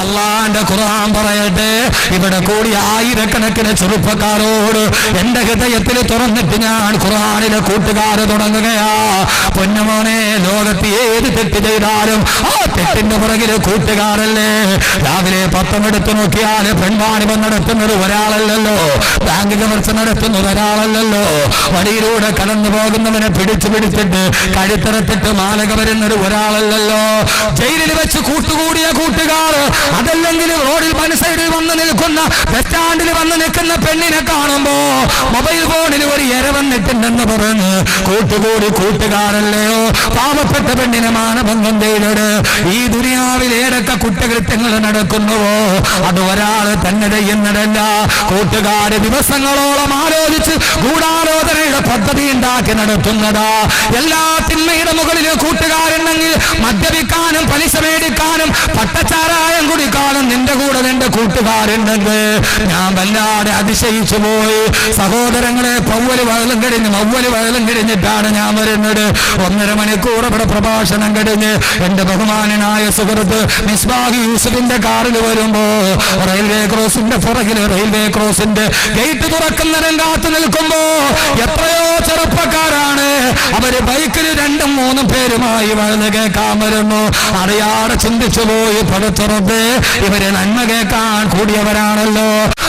അള്ളാന്റെ ഖുർആൻ പറയട്ടെ. ഇവിടെ കൂടി ആയിരക്കണക്കിന് ചെറുപ്പക്കാരോട് എന്റെ ഹൃദയത്തിൽ തുറന്നിട്ട് ഞാൻ ഖുർആനിലെ കൂട്ടുകാര് തുടങ്ങുകയാ. പൊന്നമോനെ ലോകത്ത് ഏത് തെറ്റ് ചെയ്താലും ആ തെറ്റിന്റെ പുറകിൽ കൂട്ടുകാരല്ലേ? രാവിലെ പത്രം എടുത്തു നോക്കിയാൽ പെൺവാണിപം നടത്തുന്നത് ഒരാളല്ലല്ലോ. ബാങ്ക് കവർച്ച നടത്തുന്നത് ഒരാളല്ലല്ലോ. വഴിയിലൂടെ കടന്നു പോകുന്നവനെ പിടിച്ചു പിടിച്ചിട്ട് കഴുത്തറത്തിട്ട് മാലക വരുന്നത് ഒരാളല്ലല്ലോ. ജയിലിൽ വെച്ച് കൂട്ടുകൂടിയ കൂട്ടുകാർ അതല്ലെങ്കിൽ റോഡിൽ സൈഡിൽ വന്ന് നിൽക്കുന്ന ബസ് സ്റ്റാൻഡിൽ വന്ന് നിൽക്കുന്ന പെണ്ണിനെ കാണുമ്പോ മൊബൈൽ ഫോണിൽ ഒരു എര വന്നിട്ടുണ്ടെന്ന് പറഞ്ഞ് കൂട്ടുകൂടി കൂട്ടുകാരല്ലയോ? പാവപ്പെട്ട പെണ്ണിനെ മാനഭംഗം ചെയ്തത് ഈ ദുനിയാവിൽ ഏതൊക്കെ കുറ്റകൃത്യങ്ങൾ നടക്കുന്നുവോ അത് ഒരാൾ തന്നെ ചെയ്യുന്നതല്ല. കൂട്ടുകാര് ദിവസങ്ങളോളം ആലോചിച്ച് ഗൂഢാലോചനയുടെ പദ്ധതി ഉണ്ടാക്കി നടത്തുന്നതാ. എല്ലാ തിന്മയുടെ മുകളിൽ കൂട്ടുകാരുണ്ടെങ്കിൽ മദ്യപിക്കാനും പലിശ മേടിക്കാനും പട്ടച്ചാരായം കുടിക്കാനും നിന്റെ കൂടെ നിന്റെ കൂട്ടുകാരുണ്ടെന്ന് ഞാൻ വല്ലാതെ അതിശയിച്ചു പോയി. സഹോദരങ്ങളെ പൗവൽ വയലും കഴിഞ്ഞ് മൗവൽ വയലും കഴിഞ്ഞിട്ടാണ് ഞാൻ വരുന്നത്. ഒന്നര മണിക്കൂർ ഇവിടെ പ്രഭാഷണം കഴിഞ്ഞ് എന്റെ ബഹുമാനനായ സുഹൃത്ത് മിസ്ബാഹി യൂസഫിന്റെ കാറിൽ വരുമ്പോ റെയിൽവേ ക്രോസിന്റെ പുറകിൽ റെയിൽവേ ക്രോസിന്റെ ഗേറ്റ് തുറക്കുന്നതിന് കാത്തു നിൽക്കുമ്പോ ചെറുപ്പക്കാരാണ് അവർ ബൈക്കിൽ രണ്ടും മൂന്നും പേരുമായി വഴുത് കേൾക്കാൻ വരുന്നു. അറിയാതെ ചിന്തിച്ചു പോയി പടുത്തുറപ്പ്. ഇവർ നന്മ കേൾക്കാൻ കൂടിയവരാണല്ലോ.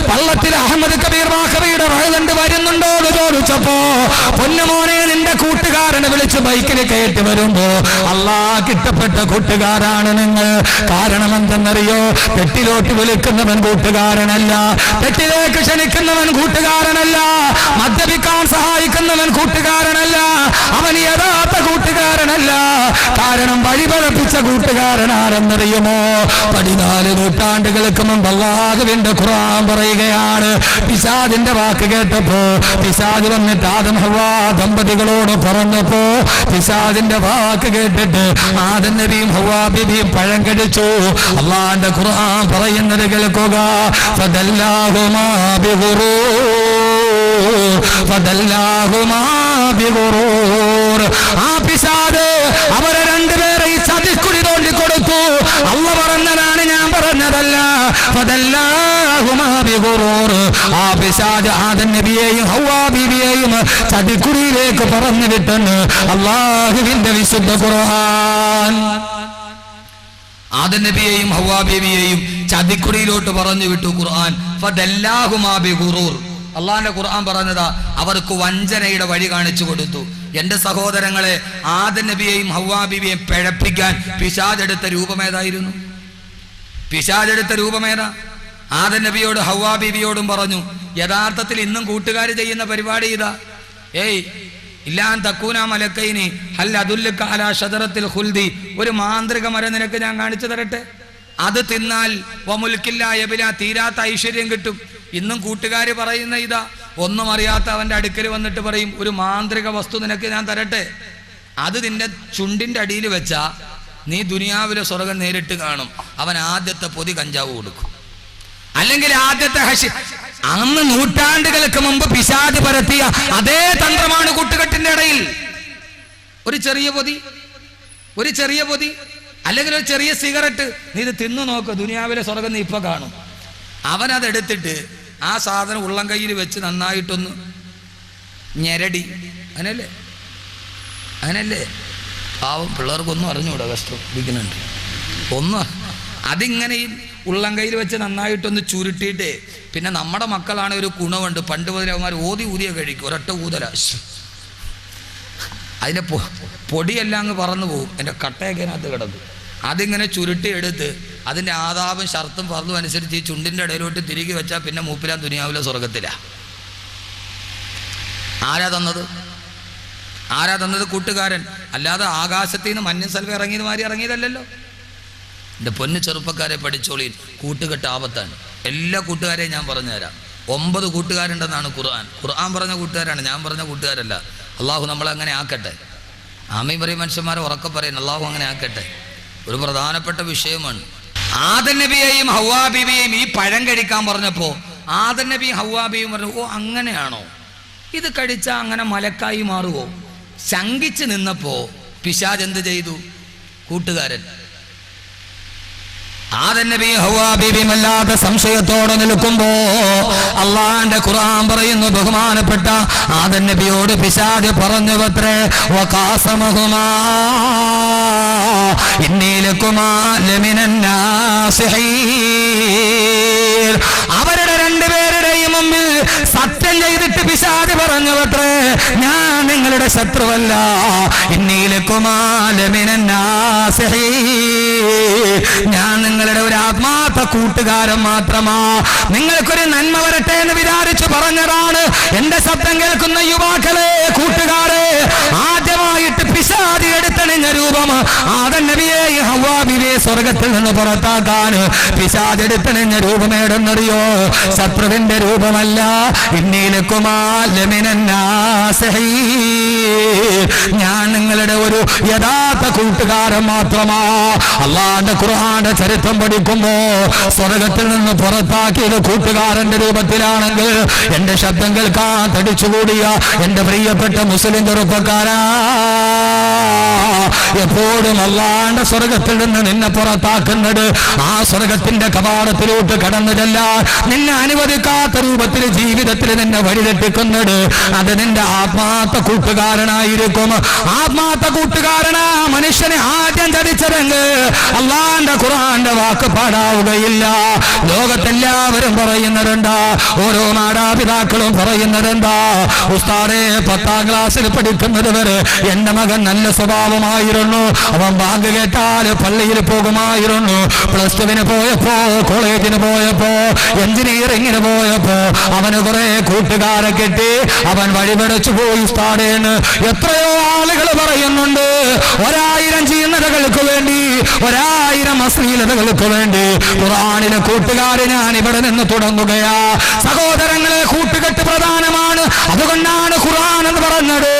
പള്ളത്തിൽ അഹമ്മദ് കബീർ വാഹബിയുടെ വഴുതണ്ട് വരുന്നുണ്ടോ എന്ന് ചോദിച്ചപ്പോ പൊന്നുമോനെ നിന്റെ കൂട്ടുകാരനെ വിളിച്ച് ബൈക്കിൽ കയറ്റി വരുമ്പോ അല്ലാ കിട്ടപ്പെട്ട കൂട്ടുകാരാണ് നിങ്ങൾ. കാരണം എന്തെന്നറിയോ? തെറ്റിലോട്ട് വിളിക്കുന്നവൻ കൂട്ടുകാരനല്ല. തെറ്റിലേക്ക് ക്ഷണിക്കുന്നവൻ കൂട്ടുകാരനല്ല. മദ്യപിക്കാൻ സഹായിക്കുന്നവൻ കൂട്ടുകാരനല്ല. അവൻ യഥാർത്ഥ കൂട്ടുകാരനല്ല. കാരണം വഴിപഴപ്പിച്ച കൂട്ടുകാരനാരെന്നറിയുമോ പതിനാല് നൂറ്റാണ്ടുകൾക്ക് മുമ്പ് അള്ളാഹുവിന്റെ ഖുർആൻ പറയുകയാണ്. പിശാദിന്റെ വാക്ക് കേട്ടപ്പോ പിശാദ് വന്നിട്ട് ആദം ഹവാ ദമ്പതികളോട് പറഞ്ഞപ്പോ പിശാദിന്റെ വാക്ക് കേട്ടിട്ട് ആദൻ നബിയും ഹവാ ബിബിയും പഴം കടിച്ചു. അള്ളാന്റെ ഖുർആൻ പറയുന്നത് കേൾക്കുക. ഫദല്ലാഹുമാ ബിഗുറൂർ ഫദല്ലാഹുമാ ബിഗുറൂർ ആ പിശാദ് അവരെ രണ്ടുപേരെ ഈ ചതിക്കുടി തോണ്ടി കൊടുത്തു. അല്ല പറഞ്ഞതാണ് ഞാൻ പറഞ്ഞതല്ല. ആ പിശാദ് ആദം നബിയെയും ഹവ്വാ ബീബിയെയും ചതിക്കുടിയിലേക്ക് പറഞ്ഞു വിട്ടെന്ന് അള്ളാഹുവിന്റെ വിശുദ്ധ ഖുർആൻ. ആദൻ നബിയെയും ഹവ്വാ ബീവിയെയും ചതിക്കുടിയിലോട്ട് പറഞ്ഞു വിട്ടു ഖുർആൻ. ഫദല്ലാഹുമാ ബിഗുറൂർ. അള്ളാന്റെ ഖുർആൻ പറഞ്ഞതാ അവർക്ക് വഞ്ചനയുടെ വഴി കാണിച്ചു കൊടുത്തു. എന്റെ സഹോദരങ്ങളെ ആദ നബിയെയും ഹൗവാബിയെയും ബീവിയെയും പിഴപ്പിക്കാൻ പിശാദെടുത്ത രൂപമേതായിരുന്നു പിശാചെടുത്ത രൂപമേതാ ആദ നബിയോട് ഹൗവാബിബിയോടും പറഞ്ഞു യഥാർത്ഥത്തിൽ ഇന്നും കൂട്ടുകാർ ചെയ്യുന്ന പരിപാടി ഇതാ. ഏയ് ഇല്ലാൻ തക്കൂന മലക്കൈനി ഹൽ അതുല്ലുക കാല ഷദറത്തിൽ ഹുൽദി. ഒരു മാന്ത്രിക മര നിനക്ക് ഞാൻ കാണിച്ചു തരട്ടെ? അത് തിന്നാൽ വമുൽക്കില്ല എബില തീരാത്ത ഐശ്വര്യം കിട്ടും. ഇന്നും കൂട്ടുകാർ പറയുന്ന ഇതാ ഒന്നും അറിയാത്ത അവന്റെ അടുക്കൽ വന്നിട്ട് പറയും ഒരു മാന്ത്രിക വസ്തു നിനക്ക് ഞാൻ തരട്ടെ? അത് നിന്റെ ചുണ്ടിന്റെ അടിയിൽ വെച്ചാൽ നീ ദുനിയാവിലെ സ്വർഗം നേരിട്ട് കാണും. അവൻ ആദ്യത്തെ പൊതി കഞ്ചാവ് കൊടുക്കും. അല്ലെങ്കിൽ ആദ്യത്തെ ഹഷി അന്ന് നൂറ്റാണ്ടുകൾക്ക് മുമ്പ് പിശാദ് പരത്തിയ അതേ തന്ത്രമാണ് കൂട്ടുകെട്ടിന്റെ ഇടയിൽ. ഒരു ചെറിയ പൊതി ഒരു ചെറിയ പൊതി അല്ലെങ്കിൽ ഒരു ചെറിയ സിഗരറ്റ്. നീ ഇത് തിന്നു നോക്ക് ദുനിയാവിലെ സ്വർഗം നീ ഇപ്പൊ കാണും. അവനതെടുത്തിട്ട് ആ സാധനം ഉള്ളം കയ്യിൽ വെച്ച് നന്നായിട്ടൊന്ന് ഞെരടി. അങ്ങനല്ലേ? അങ്ങനല്ലേ? പാവം പിള്ളേർക്കൊന്നും അറിഞ്ഞൂടാ കഷ്ടം. ഇരിക്കുന്നുണ്ട്. ഒന്ന് അതിങ്ങനെ ഈ ഉള്ളം കയ്യിൽ വെച്ച് നന്നായിട്ടൊന്ന് ചുരുട്ടിയിട്ട് പിന്നെ നമ്മുടെ മക്കളാണ് ഒരു ഗുണമുണ്ട്. പണ്ട് അവന്മാർ ഓതി ഊതിയ കഴിക്കും. ഒരൊറ്റ ഊതല. അതിന്റെ പൊടിയെല്ലാം അങ്ങ് പറന്നു പോകും. എന്റെ കട്ടയൊക്കെ അതിനകത്ത് കിടക്കും അതിങ്ങനെ ചുരുട്ടി എടുത്ത് അതിന്റെ ആദാപും ഷർത്തും പറന്നും അനുസരിച്ച് ഈ ചുണ്ടിന്റെ ഇടയിലോട്ട് തിരികെ വെച്ചാൽ പിന്നെ മൂപ്പിലാൻ ദുനിയാവിലെ സ്വർഗത്തില. ആരാ തന്നത്? ആരാ തന്നത് കൂട്ടുകാരൻ? അല്ലാതെ ആകാശത്തിൽ നിന്ന് മഞ്ഞ സ്ഥലം ഇറങ്ങിയത് മാറി ഇറങ്ങിയതല്ലല്ലോ. എന്റെ പൊന്നു ചെറുപ്പക്കാരെ പഠിച്ചോളി കൂട്ടുകെട്ട് ആപത്താണ് എല്ലാ കൂട്ടുകാരെയും ഞാൻ പറഞ്ഞുതരാം. ഒമ്പത് കൂട്ടുകാരുണ്ടെന്നാണ് ഖുർആൻ. ഖുർആൻ പറഞ്ഞ കൂട്ടുകാരാണ് ഞാൻ പറഞ്ഞ കൂട്ടുകാരല്ല. അള്ളാഹു നമ്മളെ അങ്ങനെ ആക്കട്ടെ. ആമയും പറയും മനുഷ്യന്മാരെ ഉറക്കെ പറയുന്നു അള്ളാഹു അങ്ങനെ ആക്കട്ടെ. ഒരു പ്രധാനപ്പെട്ട വിഷയമാണ് ആദൻ നബിയെയും ഹൗവാ ബീബിയെയും ഈ പഴം കഴിക്കാൻ പറഞ്ഞപ്പോ ആദൻ നബി ഹൗവാ പറഞ്ഞു ഓ അങ്ങനെയാണോ? ഇത് കഴിച്ചാൽ അങ്ങനെ മലക്കായി മാറുമോ ശങ്കിച്ച് നിന്നപ്പോ പിശാജ് എന്ത് ചെയ്തു? കൂട്ടുകാരൻ ആദൻ നബി ഹവ്വാ ബീബിയും അല്ലാത്ത സംശയത്തോടെ നിൽക്കുമ്പോ അള്ളാന്റെ ഖുർആൻ പറയുന്നു ബഹുമാനപ്പെട്ട ആദൻ നബിയോട് പിശാദ് പറഞ്ഞു പത്രേ അവരുടെ രണ്ടുപേരുടെയും മുമ്പിൽ സത്യം ചെയ്തിട്ട് പിശാദ് പറഞ്ഞു പത്രേ ഞാൻ നിങ്ങളുടെ ശത്രുവല്ല ഇന്നീലക്കുമാലമിനാസിഹീ ഞാൻ നിങ്ങളുടെ ഒരു ആത്മാർത്ഥ കൂട്ടുകാരൻ മാത്രമാ. നിങ്ങൾക്കൊരു നന്മ വരട്ടെ എന്ന് വിചാരിച്ചു പറഞ്ഞതാണ്. എന്റെ ശബ്ദം കേൾക്കുന്ന യുവാക്കളെ കൂട്ടുകാരെ ആദ്യമായിട്ട് പിശാദി എടുത്തണിഞ്ഞ രൂപം ആദൻ നബിയെ ഹവാബിയെ സ്വർഗത്തിൽ നിന്ന് പുറത്താക്കാൻ പിശാദ് എടുത്തണിഞ്ഞ രൂപം എടുന്നറിയോ ശത്രുവിന്റെ രൂപമല്ല. ഞാൻ നിങ്ങളുടെ ഒരു യഥാർത്ഥ കൂട്ടുകാരൻ മാത്രമാ. അള്ളാന്റെ ഖുർആന്റെ ചരിത്രം പഠിക്കുമ്പോ സ്വർഗത്തിൽ നിന്ന് പുറത്താക്കിയത് കൂട്ടുകാരന്റെ രൂപത്തിലാണെങ്കിൽ എന്റെ ശബ്ദങ്ങൾക്കാ തടിച്ചുകൂടിയ എന്റെ പ്രിയപ്പെട്ട മുസ്ലിം ചെറുപ്പക്കാരാ. എപ്പോഴും അല്ലാണ്ട് സ്വർഗത്തിൽ നിന്ന് നിന്നെ പുറത്താക്കുന്നത്. ആ സ്വർഗത്തിന്റെ കവാടത്തിലോട്ട് കടന്നതല്ല നിന്നെ അനുവദിക്കാത്ത രൂപത്തിൽ ജീവിതത്തിൽ നിന്നെ വഴിതെട്ടിക്കുന്നത് അത് നിന്റെ ആത്മാർത്ഥ കൂട്ടുകാരനായിരിക്കും. ആത്മാർത്ഥ കൂട്ടുകാരനാ മനുഷ്യനെ ആദ്യം ചതിച്ചതെങ്കിൽ അള്ളാന്റെ ഖുറാന്റെ വാക്ക് പാടാവുകയില്ല. ലോകത്തെല്ലാവരും പറയുന്നതെന്താ? ഓരോ മാതാപിതാക്കളും പറയുന്നതെന്താ? ഉസ്താദെ പത്താം ക്ലാസ്സിൽ പഠിക്കുന്നത് വരെ എന്റെ മകൻ നല്ല സ്വഭാവമായിരുന്നു. അവൻ ബാങ്ക് കേട്ടാൽ പള്ളിയിൽ പോകുമായിരുന്നു. പ്ലസ് ടുവിന് പോയപ്പോ കോളേജിന് പോയപ്പോ എഞ്ചിനീയറിങ്ങിന് പോയപ്പോ അവന് കുറെ കൂട്ടുകാരെ കിട്ടി. അവൻ വഴിപടച്ചു പോയി ഉസ്താദേന്ന് എത്രയോ ആളുകൾ പറയുന്നുണ്ട്. ഒരായിരം ചീന്നതകൾക്ക് വേണ്ടി ഒരായിരം അശ്ലീലതകൾക്ക് വേണ്ടി. ഖുറാനിലെ കൂട്ടുകാരെ ഞാൻ ഇവിടെ നിന്ന് തുടങ്ങുകയാ. സഹോദരങ്ങളെ കൂട്ടുകെട്ട് പ്രധാനമാണ്. അതുകൊണ്ടാണ് ഖുറാൻ എന്ന് പറഞ്ഞത്.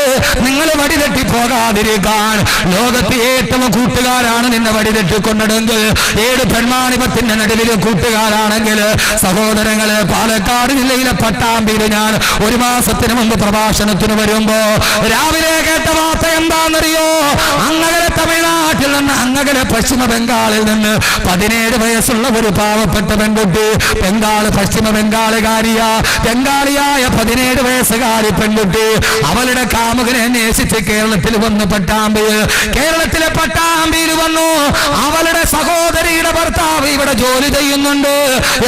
നിങ്ങൾ വടിതെറ്റി പോകാതിരിക്കാൻ ലോകത്തെ ഏറ്റവും കൂട്ടുകാരാണ് നിന്നെ കൊണ്ടിടുന്നത് ഏഴ് പെൺമാണിപത്തിന്റെ നടുവിൽ കൂട്ടുകാരാണെങ്കിൽ സഹോദരങ്ങൾ പാലക്കാട് ജില്ലയിലെ പട്ടാമ്പിയിൽ ഞാൻ ഒരു മാസത്തിന് മുമ്പ് പ്രഭാഷണത്തിന് വരുമ്പോ രാവിലെ കേട്ട വാർത്ത എന്താണെന്നറിയോ? അങ്ങനെ തമിഴ്നാട്ടിൽ നിന്ന് അങ്ങനെ പശ്ചിമ ബംഗാളിൽ നിന്ന് പതിനേഴ് വയസ്സുള്ള ഒരു പാവപ്പെട്ട പെൺകുട്ടി ബംഗാൾ പശ്ചിമ ബംഗാളുകാരിയ ബംഗാളിയായ പതിനേഴ് വയസ്സുകാരി പെൺകുട്ടി അവളുടെ കാമുകനെ അന്വേഷിച്ച് കേരളത്തിൽ വന്ന് പട്ടാമ്പിയിൽ. കേരളത്തിലെ പട്ടാമ്പിയിൽ വന്നു. അവളുടെ സഹോദരിയുടെ ഭർത്താവ് ഇവിടെ ജോലി ചെയ്യുന്നുണ്ട്.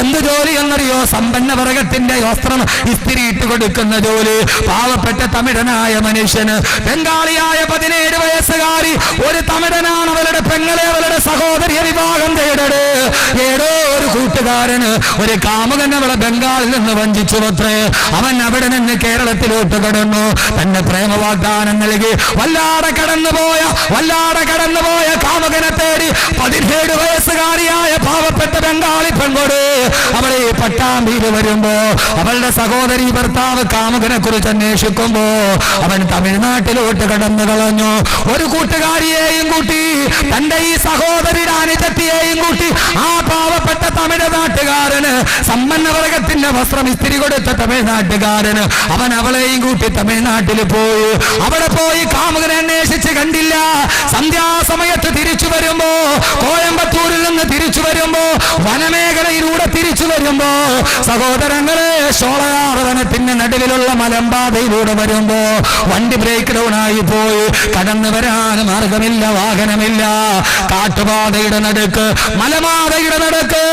എന്ത് ജോലി എന്നറിയോ? സമ്പന്ന വർഗത്തിന്റെ വസ്ത്രം ഇസ്തിരിയിട്ട് കൊടുക്കുന്ന ജോലി. പാവപ്പെട്ട തമിഴനായ മനുഷ്യന്. ബംഗാളിയായ പതിനേഴ് വയസ്സുകാരി. ഒരു തമിഴനാണ് അവരുടെ പെങ്ങളെ അവരുടെ സഹോദരിയെ വിവാഹം തേടട്. ഏതോ ഒരു കൂട്ടുകാരന്. ഒരു കാമുകൻ അവളെ ബംഗാളിൽ നിന്ന് വഞ്ചിച്ചു പത്രേ. അവൻ അവിടെ നിന്ന് കേരളത്തിലോട്ട് കടന്നു. തന്നെ പ്രേമ വാഗ്ദാനം നൽകി. വല്ലാതെ കടന്നുപോയ വല്ലാതെ കടന്നുപോയ കാമുകനെ തേടി പതിനേഴ് വയസ്സുകാരിയായ പാവപ്പെട്ട ബംഗാളി പെൺകൊട് അവളെ പട്ടാമ്പിയിൽ വരുമ്പോ അവളുടെ സഹോദരി ഭർത്താവ് കാമുകനെ കുറിച്ച് അന്വേഷിക്കുമ്പോ അവൻ തമിഴ്നാട്ടിലോട്ട് കടന്നു കളഞ്ഞു. ഒരു കൂട്ടുകാരിയെയും കൂട്ടി തന്റെ ഈ സഹോദരിയുടെ അനുജത്തിയെയും കൂട്ടി ആ പാവപ്പെട്ട തമിഴ് നാട്ടുകാരന് സമ്പന്ന വർഗത്തിന്റെ വസ്ത്രം ഇസ്തിരി കൊടുത്ത തമിഴ്നാട്ടുകാരന് അവൻ അവളെയും കൂട്ടി തമിഴ്നാട്ടിൽ പോയി. അവിടെ പോയി കാമുകനെ അന്വേഷിച്ച് കണ്ടില്ല. സന്ധ്യാസമയത്ത് തിരിച്ചു വരുമ്പോ കോയമ്പത്തൂരിൽ നിന്ന് തിരിച്ചു വരുമ്പോ വനമേഖലയിലൂടെ തിരിച്ചു വരുമ്പോ സഹോദരങ്ങളെ ഷോളയാർവനത്തിന്റെ നടുവിലുള്ള മലമ്പാതയിലൂടെ വരുമ്പോ വണ്ടി ബ്രേക്ക് ഡൗൺ ആയി പോയി. കടന്നു വരാൻ മാർഗമില്ല വാഹനമില്ല. കാട്ടുപാതയുടെ നടുക്ക് മലമാതയുടെ നടുക്ക്.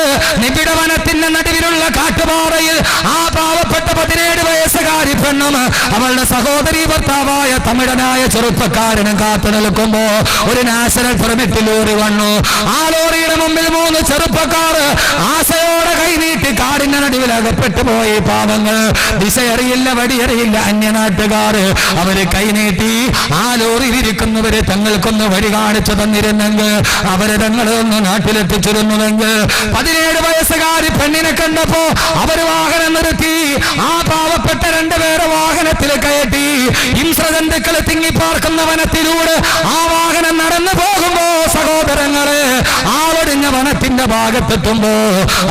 നിബിഡ വനത്തിന്റെ നടുവിലുള്ള കാട്ടുപാതയിൽ ആ പാവപ്പെട്ട പതിനേഴ് വയസ്സുകാരി പെണ്ണും അവളുടെ സഹോദരി ഭർത്താവായ തമിഴനായ ചെറുപ്പക്കാരനും കാത്തു നിൽക്കുമ്പോ ഒരു നാഷണൽ പെർമിറ്റ് ലോറി വന്നു. ആ ലോറിയുടെ മുമ്പിൽ മൂന്ന് ചെറുപ്പക്കാർ ആശയോടെ കൈനീട്ടി കാടിന്റെ നടുവിൽ അകപ്പെട്ടു പോയി. പാവങ്ങൾ ദിശയറിയില്ല വടിയറിയില്ല അന്യനാട്ടുകാർ. അവർ കൈനീട്ടി ആ ലോറിയിലിരിക്കുന്നവരെ തങ്ങൾക്കൊന്ന് വഴി കാണിച്ചു തന്നിരുന്നെങ്കിൽ അവരെ തങ്ങളൊന്ന് നാട്ടിലെത്തിച്ചിരുന്നുവെങ്കിൽ പതിനേഴ് വയസ്സുകാരി പെണ്ണിനെ കണ്ടപ്പോ അവർ വാഹനം നിർത്തി. ആ പാവപ്പെട്ട രണ്ടുപേരെ വാഹനത്തിൽ കയറ്റി. ഇംസ്രജന്തുക്കൾ തിങ്ങിപ്പാർക്കുന്ന വനത്തിലൂടെ ആ വാഹനം നടന്നു പോകുമ്പോ സഹോദരങ്ങളെ ആ ആളൊടിഞ്ഞ വനത്തിന്റെ ഭാഗത്തെത്തുമ്പോ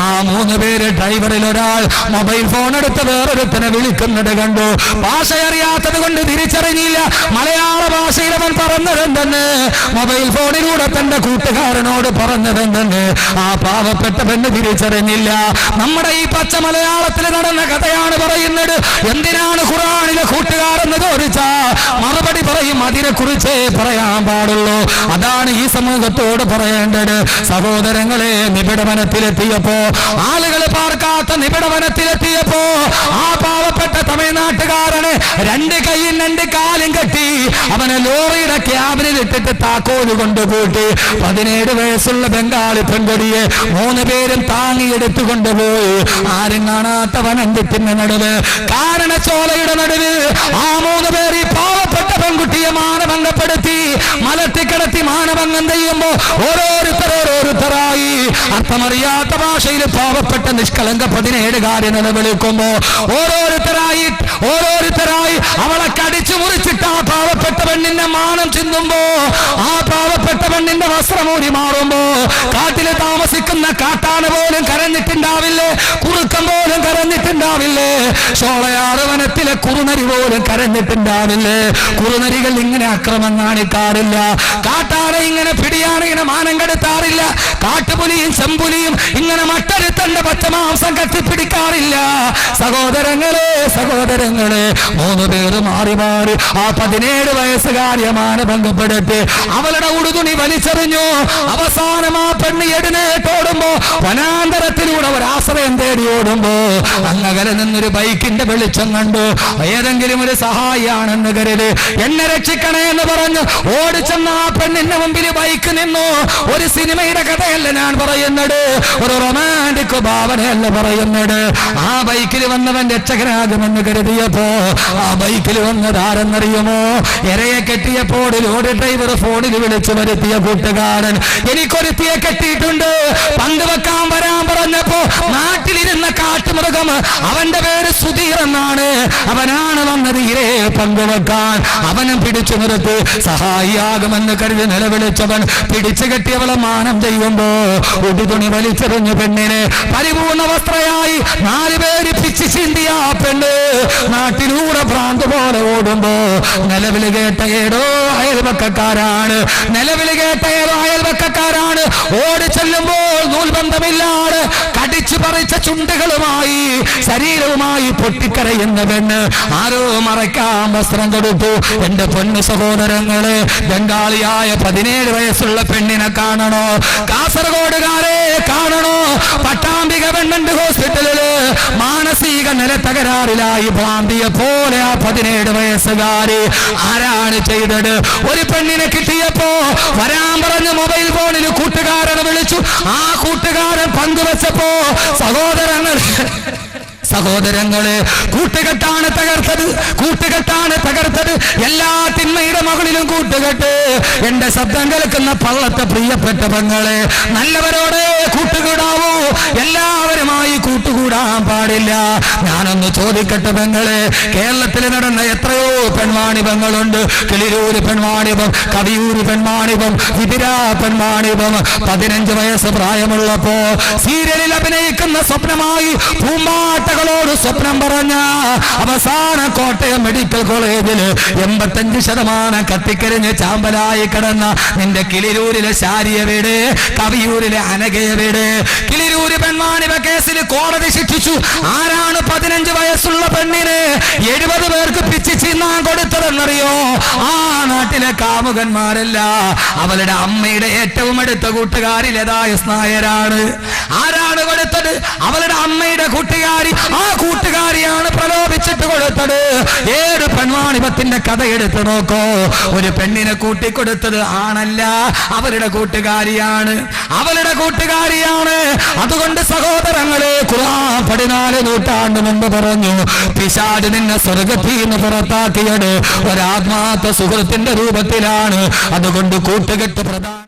ആ മൂന്ന് പേര് ഡ്രൈവറിൽ ഒരാൾ മൊബൈൽ ഫോൺ എടുത്ത് വേറൊരുത്തനെ വിളിക്കുന്നത് കണ്ടു. ഭാഷ അറിയാത്തത് കൊണ്ട് തിരിച്ചറിഞ്ഞില്ല. മലയാള ഭാഷയിൽ അവൻ പറഞ്ഞതെന്തെന്ന്? മൊബൈൽ ഫോണിലൂടെ തന്റെ കൂട്ടുകാരനോട് പറഞ്ഞതെന്തെന്ന്? ആ പാവപ്പെട്ട പെണ്ണ് തിരിച്ചറിഞ്ഞില്ല. നമ്മുടെ ഈ പച്ച മലയാളത്തിൽ നടന്ന കഥയാണ് പറയുന്നത്. എന്തിനാണ് ഖുറാനിലെ കൂട്ടുകാരെന്ന് ചോദിച്ചാ മറുപടി പറയും അതിനെ കുറിച്ചേ പറയാൻ പാടുള്ളൂ. അതാണ് ഈ സമൂഹത്തോട് പറയേണ്ടത്. സഹോദരങ്ങളെ നിബിഡവനത്തിലെത്തിയപ്പോ ആളുകൾ പാർക്കാത്ത നിബിഡവനത്തിലെത്തിയപ്പോ ആ പാവപ്പെട്ട തമിഴ്നാട്ടുകാരന് രണ്ട് കൈയും രണ്ട് കാലും കെട്ടി അവനെ ലോറിയുടെ ക്യാബിനിൽ ഇട്ടിട്ട് താക്കോൽ കൊണ്ടുകൂട്ടി. പതിനേഴ് വയസ്സുള്ള ബംഗാളി പെൺകൊടിയെ മൂന്ന് പേരും താങ്ങിയെടുത്തു കൊണ്ടുപോയി ആരും കാണാത്ത വനന്തിന്റെ നടുവ് കാരണച്ചോലയുടെ നടുവ് ആ മൂന്ന് പേർ ഈ പാവപ്പെട്ട പെൺകുട്ടിയെ മാനഭംഗപ്പെടുത്തി മലത്തിക്കിടത്തി മാനഭംഗം ചെയ്യുമ്പോ ഓരോരുത്തർ ഓരോരുത്തരായി അർത്ഥമറിയാത്ത ഭാഷയിൽ പാവപ്പെട്ട നിഷ്കളങ്ക പതിനേഴുകാരൻ എന്ന് വിളിക്കുമ്പോൾ ഓരോരുത്തരായി ഓരോരുത്തരായി അവളെ കടിച്ചു മുറിച്ചിട്ട് ആ പാവപ്പെട്ട പെണ്ണിന്റെ മാനം ചിന്തുമ്പോ ആ പാവപ്പെട്ട പെണ്ണിന്റെ വസ്ത്രമൂരി മാറുമ്പോ കാട്ടിൽ താമസിക്കുന്ന കാട്ടാന പോലും കരഞ്ഞിട്ടുണ്ടാവില്ലേ? കുറുക്കം പോലും കരഞ്ഞിട്ടുണ്ടാവില്ലേ? ചോളയാറ് വനത്തിലെ കുറുനരി പോലും കരഞ്ഞിട്ടുണ്ടാവില്ലേ? കുറുനരികൾ ഇങ്ങനെ അക്രമം കാണിക്കാറില്ല. കാട്ടാന ഇങ്ങനെ പിടിയാണ് ഇങ്ങനെ മാനം കെടുത്താറില്ല. കാട്ടുപുലിയും ചെമ്പുലിയും ഇങ്ങനെ മട്ടരുത്തന്റെ പച്ചമാംസം കത്തിപ്പിടിക്കാറില്ല. സഹോദരങ്ങളെ സഹോദരങ്ങളെ മൂന്ന് പേര് മാറി മാറി. ആ പതിനേഴ് വയസ്സുകാരിയെ മാനഭംഗപ്പെടുത്തി അവളുടെ ഉടുതുണി വലിച്ചെറിഞ്ഞു. അവസാനം ആ പെണ്ണ് എടിനേട്ടോടുമ്പോ വനാന്തരത്തിലൂടെ ഒരാശ്രയം തേടി ഓടുമ്പോ അങ്ങകലെ നിന്നൊരു ബൈക്കിന്റെ വെളിച്ചം കണ്ടു. ഏതെങ്കിലും ഒരു സഹായിയാണെന്ന് കരുത്. എന്നെ രക്ഷിക്കണേ എന്ന് പറഞ്ഞ്. ഓടിച്ചെന്ന ആ പെണ്ണിന്റെ മുമ്പിൽ ബൈക്ക് നിന്നു. ഒരു സിനിമയുടെ കഥയല്ല ഞാൻ പറയുന്നത്. ഒരു റൊമാന്റിക് ഭാവനയല്ല പറയുന്നത്. ആ ബൈക്കിൽ വന്നവൻ രക്ഷകനാകുമെന്ന് കരുതിയപ്പോ ആ ബൈക്കിൽ വന്നത് ആരെന്നറിയുമോ ഇരയെ കെട്ടിയപ്പോൾ ലോഡ് ഡ്രൈവർ ഫോണിൽ വിളിച്ചു വരുത്തിയ കൂട്ടുകാരൻ എനിക്കൊരുത്തിയെ കെട്ടിയിട്ടുണ്ട്. പങ്ക് വെക്കാൻ വരാൻ പറഞ്ഞപ്പോ നാട്ടിലിരുന്ന കാട്ടുമൃഗം അവന്റെ പേര് സുധീർ എന്നാണ്. അവനാണ് വന്നത് ഇരേ പങ്കുവെക്കാൻ അവനും പിടിച്ചു നിർത്തി. സഹായിയാകുമെന്ന് കരുതി നിലവിളിച്ചവൻ പിടിച്ചു കെട്ടിയവളെ മാനം ചെയ്യുമ്പോ ഉടുതുണി വലിച്ചെറിഞ്ഞു പെണ്ണിനെ പരിപൂർണ വസ്ത്രയായി നാല് പേര് പിച്ചു ചിന്തിയ പെണ്ണ് നാട്ടിലൂടെ ഭ്രാന്ത് പോലെ ഓടുമ്പോ നിലവിൽ കേട്ട ഏടോ അയൽവക്കക്കാരാണ്. നിലവിൽ കേട്ട ഏതോ അയൽവക്കക്കാരാണ്. ഓടി ചെല്ലുമ്പോൾ നൂൽബന്ധമില്ലാതെ കടിച്ചു പറിച്ച ചുണ്ടുകളുമായി ശരീരവുമായി പൊട്ടിക്കരയുന്ന പെണ്ണ് ആരോ മറയ്ക്കാൻ വസ്ത്രം കൊടുത്തു. എന്റെ പൊന്നു സഹോദരങ്ങളെ ബംഗാളിയായ പതിനേഴ് വയസ്സുള്ള പെണ്ണിനെ കാണണോ? കാസർഗോഡുകാരെ കാണണോ? പട്ടാമ്പിക ഗവൺമെന്റ് ഹോസ്പിറ്റലിൽ മാനസിക നില തകരാറിലായി ഭ്രാന്തിയെ പോലെ ആ പതിനേഴ് വയസ്സുകാരി ആരാണ് ചെയ്തത്? ഒരു പെണ്ണിനെ കിട്ടിയപ്പോ വരാൻ പറഞ്ഞ മൊബൈൽ ഫോണിൽ കൂട്ടുകാരനെ വിളിച്ചു. ആ കൂട്ടുകാരൻ പങ്കുവച്ചപ്പോ സഹോദരങ്ങൾ സഹോദരങ്ങളെ കൂട്ടുകെട്ടാണ് തകർത്തത് കൂട്ടുകെട്ടാണ് തകർത്തത്. എല്ലാ തിന്മയുടെ മകളിലും കൂട്ടുകെട്ട്. എന്റെ ശബ്ദം കേൾക്കുന്ന പള്ളത്തെ പ്രിയപ്പെട്ട പെങ്ങളെ നല്ലവരോടെ കൂട്ടുകൂടാവൂ. എല്ലാവരുമായി കൂട്ടുകൂടാൻ പാടില്ല. ഞാനൊന്ന് ചോദിക്കട്ടെ പെങ്ങളെ കേരളത്തിൽ നടന്ന എത്രയോ പെൺവാണിപങ്ങളുണ്ട്. കിളിരൂര് പെൺവാണിപം കവിയൂര് പെൺവാണിപം വിതിര പെൺവാണിപം. പതിനഞ്ച് വയസ്സ് പ്രായമുള്ളപ്പോ സീരിയലിൽ അഭിനയിക്കുന്ന സ്വപ്നമായി പൂമ്പാട്ടകളോട് സ്വപ്നം പറഞ്ഞ അവസാന കോട്ടയം മെഡിക്കൽ കോളേജിൽ എൺപത്തഞ്ച് ശതമാനം കത്തിക്കരിഞ്ഞ് ചാമ്പലായി കിടന്ന നിന്റെ കിളിരൂരിലെ ശാരിയ വീട് കവിയൂരിലെ അനകയ വീട്. കിളിരൂര് പെൺവാണിഭ കേസിൽ കോടതി ശിക്ഷിച്ചു. ആരാണ് പതിനഞ്ച് വയസ്സുള്ള പെണ്ണിന് എഴുപത് പേർക്ക് പിച്ച് ചിന്നാൻ കൊടുത്തതെന്നറിയോ? ആ നാട്ടിലെ കാമുകന്മാരല്ല. അവളുടെ അമ്മയുടെ ഏറ്റവും അടുത്ത കൂട്ടുകാരി ലതായസ് നായരാണ്. ആരാണ് കൊടുത്തത്? അവളുടെ അമ്മയുടെ കൂട്ടുകാരി. ആ കൂട്ടുകാരിയാണ് പ്രലോഭിച്ചിട്ട് കൊടുത്തത്. ഏത് പെൺവാണിപത്തിന്റെ കഥ എടുത്തു നോക്കോ. ഒരു പെണ്ണിനെ കൂട്ടിക്കൊടുത്തത് ആണല്ല അവരുടെ കൂട്ടുകാരിയാണ്. അവരുടെ കൂട്ടുകാരിയാണ്. അതുകൊണ്ട് സഹോദരങ്ങളെ ഖുർആൻ പതിനാല് നൂറ്റാണ്ട് മുമ്പ് പറഞ്ഞു പിശാജ് നിന്നെ സ്വർഗത്തിൽ നിന്ന് പുറത്താക്കിയത് ഒരാത്മാർത്ഥ സുഹൃത്തിന്റെ രൂപത്തിലാണ്. അതുകൊണ്ട് കൂട്ടുകെട്ട് പ്രധാന